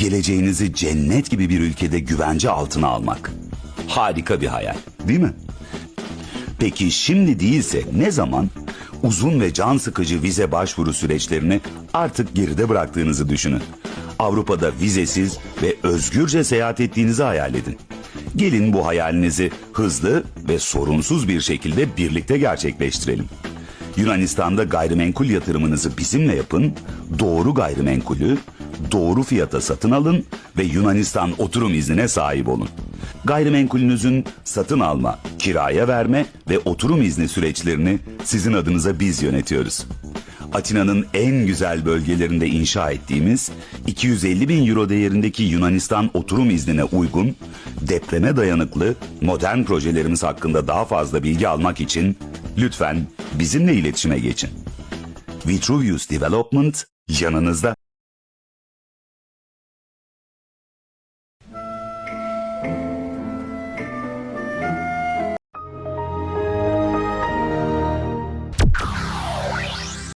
Geleceğinizi cennet gibi bir ülkede güvence altına almak. Harika bir hayal, değil mi? Peki şimdi değilse ne zaman? Uzun ve can sıkıcı vize başvuru süreçlerini artık geride bıraktığınızı düşünün. Avrupa'da vizesiz ve özgürce seyahat ettiğinizi hayal edin. Gelin bu hayalinizi hızlı ve sorunsuz bir şekilde birlikte gerçekleştirelim. Yunanistan'da gayrimenkul yatırımınızı bizimle yapın, doğru gayrimenkulü doğru fiyata satın alın ve Yunanistan oturum iznine sahip olun. Gayrimenkulünüzün satın alma, kiraya verme ve oturum izni süreçlerini sizin adınıza biz yönetiyoruz. Atina'nın en güzel bölgelerinde inşa ettiğimiz 250 bin euro değerindeki Yunanistan oturum iznine uygun, depreme dayanıklı modern projelerimiz hakkında daha fazla bilgi almak için lütfen bizimle iletişime geçin. Vitruvius Development yanınızda. Thank you.